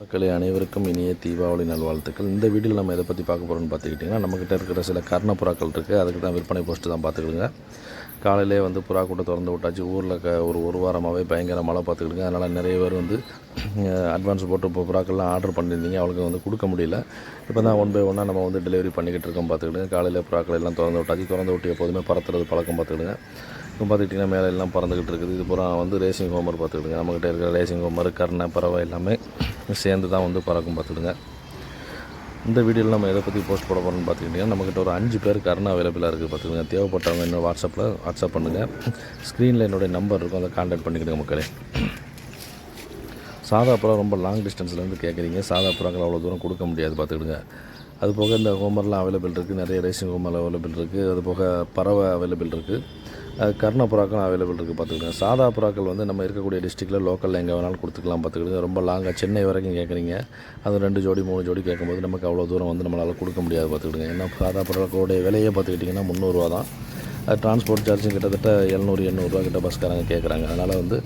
மக்களே அனைவருக்கும் இனிய தீபாவளி நல்வாழ்த்துக்கள். இந்த வீடியோவில் நம்ம எதை பற்றி பார்க்க போகிறோம்னு பார்த்துக்கிட்டிங்கன்னா நம்மக்கிட்ட இருக்கிற சில கர்ண புறாக்கள் இருக்குது அதுக்கு தான் விற்பனை போஸ்ட்டு தான் பார்த்துக்கிடுங்க. காலையிலே வந்து புறா கூட்டை திறந்து விட்டாச்சு. ஊரில் க ஒரு ஒரு வாரமாகவே பயங்கர மழை பார்த்துக்கிடுங்க. அதனால் நிறைய பேர் வந்து அட்வான்ஸ் போட்டு இப்போ புறாக்கள்லாம் ஆர்டர் பண்ணியிருந்தீங்க. அவளுக்கு வந்து கொடுக்க முடியல. இப்போ தான் ஒன் பை ஒன்னாக நம்ம வந்து டெலிவரி பண்ணிக்கிட்டு இருக்கோம் பார்த்துக்கிடுங்க. காலையில் புறாக்கள் எல்லாம் திறந்து விட்டாச்சு. திறந்து விட்டு எப்போதுமே பறத்துறது பழக்கம் பார்த்துக்கிடுங்க. இப்போ பார்த்துக்கிட்டிங்கன்னா மேலே எல்லாம் பறந்துக்கிட்டு இருக்குது. இது பூரா வந்து ரேசிங் ஹோமர் பார்த்துக்கிடுங்க. நம்மக்கிட்ட இருக்கிற ரேசிங் ஹோமர் கருணை பறவை எல்லாமே சேர்ந்து தான் வந்து பறக்கும் பார்த்துக்கிடுங்க. இந்த வீடியோவில் நம்ம எதை பற்றி போஸ்ட் போட போகிறோம்னு பார்த்துக்கிட்டிங்கன்னா நம்மக்கிட்ட ஒரு அஞ்சு பேர் கருணா அவைலபிளாக இருக்குது பார்த்துக்கோங்க தேவைப்பட்டவங்க இன்னும் வாட்ஸ்அப்பில் வாட்ஸ்அப் பண்ணுங்கள் ஸ்க்ரீனில் என்னுடைய நம்பர் இருக்கும் அதை காண்டாக்ட் பண்ணிக்கிடுங்க மக்களே. சாதா புறா ரொம்ப லாங் டிஸ்டன்ஸ்லேருந்து கேட்குறீங்க சாதா புறாக்கள் அவ்வளோ தூரம் கொடுக்க முடியாது பார்த்துக்கிடுங்க. அது போக இந்த ஹோமர்லாம் அவைலபிள் இருக்குது நிறைய ரேசிங் ஹோமர் அவைலபிள் இருக்குது அது போக பறவை அவைலபிள் இருக்குது கர்ண புறாக்கள் அவைலபிள் இருக்குது பார்த்துக்கிடுங்க. சாதா புறாக்கள் வந்து நம்ம இருக்கக்கூடிய டிஸ்ட்ரிக்டில் லோக்கலில் எங்கே வேணாலும் கொடுத்துக்கலாம் பார்த்துக்கிடுங்க. ரொம்ப லாங்காக சென்னை வரைக்கும் கேட்குறீங்க. அது ரெண்டு ஜோடி மூணு ஜோடி கேட்கும்போது நமக்கு அவ்வளோ தூரம் வந்து நம்மளால் கொடுக்க முடியாது பார்த்துக்கிடுங்க. ஏன்னா சாதா புறாக்களுடைய விலையே பார்த்துக்கிட்டிங்கன்னா முந்நூறுரூவா தான். அது டிரான்ஸ்போர்ட் சார்ஜும் கிட்டத்தட்ட எழுநூறு எண்ணூறுரூவா கிட்ட பஸ்காரங்க கேட்குறாங்க. அதனால் வந்து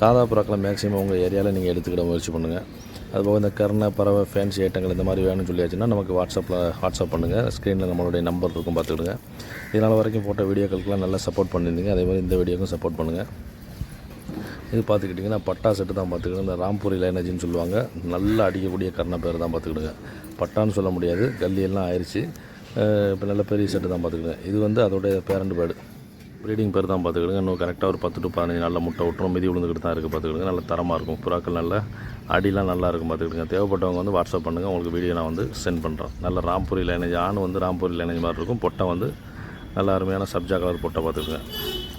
சாதா புறாக்களை மேக்ஸிமம் உங்கள் ஏரியாவில் நீங்கள் எடுத்துக்கிட முயற்சி பண்ணுங்கள் அதுபோக இந்த கர்ண பறவை ஃபேன்சி ஐட்டங்கள் இந்த மாதிரி வேணும்னு சொல்லியாச்சுன்னா நமக்கு வாட்ஸ்அப்பில் வாட்ஸ்அப் பண்ணுங்கள் ஸ்க்ரீனில் நம்மளுடைய நம்பர் இருக்கும் பார்த்துக்கிடுங்க. இதனால் வரைக்கும் போட்ட வீடியோக்களுக்கெலாம் நல்லா சப்போர்ட் பண்ணியிருந்தீங்க. அதே மாதிரி இந்த வீடியோக்கும் சப்போர்ட் பண்ணுங்கள் இது பார்த்துக்கிட்டிங்கன்னா பட்டா செட்டு தான் பார்த்துக்கிடுங்க. இந்த ராம்பூரி லைனேஜின்னு சொல்லுவாங்க. நல்லா அடிக்கக்கூடிய கர்ண பேர் தான் பார்த்துக்கிடுங்க. பட்டான்னு சொல்ல முடியாது. கல்லியெல்லாம் ஆயிடுச்சு இப்போ நல்ல பெரிய செட்டு தான் பார்த்துக்கிடுங்க. இது வந்து அதோடைய பேரண்ட் பேர்டு ப்ரீடிங் பேர் தான் பார்த்துக்கிடுங்க. இன்னும் கரெக்டாக ஒரு பத்து டு பதினஞ்சு நாளில் முட்டை விட்டுரும். மிதி விழுந்துக்கிட்டு தான் இருக்குது பார்த்துக்கிடுங்க. நல்ல தரமாக இருக்கும். புறாக்கள் நல்ல அடிலாம் நல்லா இருக்கும் பார்த்துக்கிடுங்க. தேவைப்பட்டவங்க வந்து வாட்ஸ்அப் பண்ணுங்கள் உங்களுக்கு வீடியோ நான் வந்து சென்ட் பண்ணுறேன் நல்ல ராம்பூரி லைனேஜ் ஆண் வந்து ராம்பூரி லைனேஜ் மாதிரி இருக்கும். பொட்டை வந்து நல்ல அருமையான சப்ஜா கலர் பொட்டை பார்த்துக்கிடுங்க.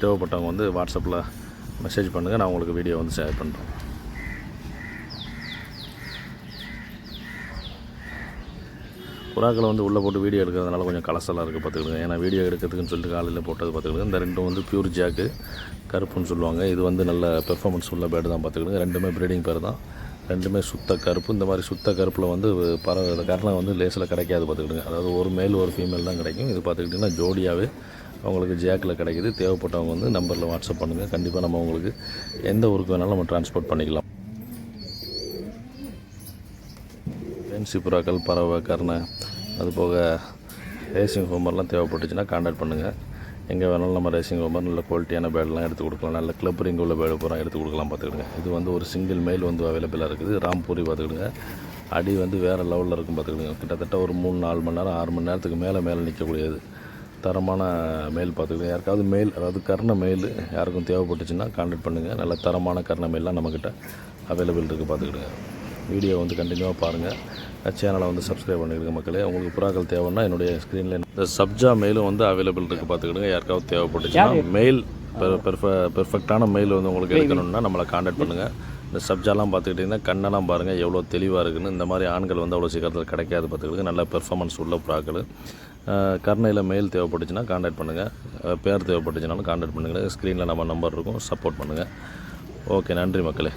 தேவைப்பட்டவங்க வந்து வாட்ஸ்அப்பில் மெசேஜ் பண்ணுங்கள் நான் உங்களுக்கு வீடியோ வந்து ஷேர் பண்ணுறேன் புறாக்களை வந்து உள்ளே போட்டு வீடியோ எடுக்கிறதுனால கொஞ்சம் கலசலாக இருக்குது பார்த்துக்கிடுங்க ஏன்னா வீடியோ எடுக்கிறதுக்குன்னு சொல்லிட்டு காலையில் போட்டது பார்த்துக்கிடுங்க இந்த ரெண்டும் வந்து பியூர் ஜாக்கு கருப்புன்னு சொல்லுவாங்க. இது வந்து நல்ல பெர்ஃபார்மன்ஸ் உள்ள பேர்டு தான் பார்த்துக்கிடுங்க ரெண்டுமே ப்ரீடிங் பேர் தான். ரெண்டுமே சுத்த கருப்பு. இந்த மாதிரி சுத்த கருப்பில் வந்து பறவை கருணை வந்து லேசில் கிடைக்காது பார்த்துக்கிடுங்க அதாவது ஒரு மேல் ஒரு ஃபீமேல் தான் கிடைக்கும். இது பார்த்துக்கிட்டிங்கன்னா ஜோடியாகவே அவங்களுக்கு ஜேக்கில் கிடைக்குது. தேவைப்பட்டவங்க வந்து நம்பரில் வாட்ஸ்அப் பண்ணுங்கள் கண்டிப்பாக நம்ம உங்களுக்கு எந்த ஊருக்கு வேணாலும் நம்ம டிரான்ஸ்போர்ட் பண்ணிக்கலாம். பென்சி புறாக்கள் பறவை கருணை. அது போக ரேசிங் ஹோமர்லாம் தேவைப்பட்டுச்சுன்னா காண்டாக்ட் பண்ணுங்கள் எங்கே வேணாலும் நம்ம ரேசிங் ஹோமர் நல்ல குவாலிட்டியான பேர்டெலாம் எடுத்து கொடுக்கலாம். நல்ல கிளப் ரிங் உள்ள பேட் பூரா எடுத்து கொடுக்கலாம் பார்த்துக்கிடுங்க. இது வந்து ஒரு சிங்கிள் மெயில் வந்து அவைலபிளாக இருக்குது. ராம்பூரி பார்த்துக்கிடுங்க. அடி வந்து வேறு லெவலில் இருக்கும் பார்த்துக்கிடுங்க. கிட்டத்தட்ட ஒரு மூணு நாலு மணி நேரம் ஆறு மணி நேரத்துக்கு மேலே மேலே நிற்கக்கூடியது தரமான மெயில் பார்த்துக்கிடுங்க. யாருக்காவது மெயில் அதாவது கர்ண மெயில் யாருக்கும் தேவைப்பட்டுச்சுன்னா கான்டாக்ட் பண்ணுங்கள் நல்ல தரமான கர்ண மெயிலாம் நம்மக்கிட்ட அவைலபிள் இருக்குது பார்த்துக்கிடுங்க. வீடியோ வந்து கண்டினியூவாக பாருங்கள் சேனலை வந்து சப்ஸ்கிரைப் பண்ணிடுங்க மக்களே. உங்களுக்கு புறாக்கள் தேவைன்னா என்னுடைய ஸ்க்ரீனில் இந்த சப்ஜா மெயிலும் வந்து அவைலபிள் இருக்குது பார்த்துக்கிடுங்க யாருக்காவது தேவைப்பட்டுச்சுன்னா மெயில் பெர்ஃபெக்டான மெயில் வந்து உங்களுக்கு எடுக்கணும்னா நம்மளை காண்டாக்ட் பண்ணுங்கள் இந்த சப்ஜாலாம் பார்த்துக்கிட்டிங்கன்னா கண்ணெல்லாம் பாருங்கள் எவ்வளோ தெளிவாக இருக்குன்னு. இந்த மாதிரி ஆண்கள் வந்து அவ்வளோ சீக்கிரத்தில் கிடைக்காது பார்த்துக்கிடுங்க நல்ல பெர்ஃபார்மன்ஸ் உள்ள புறாக்கள். கர்ணையில் மெயில் தேவைப்பட்டுச்சுன்னா காண்டாக்ட் பண்ணுங்கள் பேர் தேவைப்பட்டுச்சுனாலும் காண்டாக்ட் பண்ணுங்கள் ஸ்க்ரீனில் நம்ம நம்பர் இருக்கும். சப்போர்ட் பண்ணுங்கள் ஓகே நன்றி மக்களே.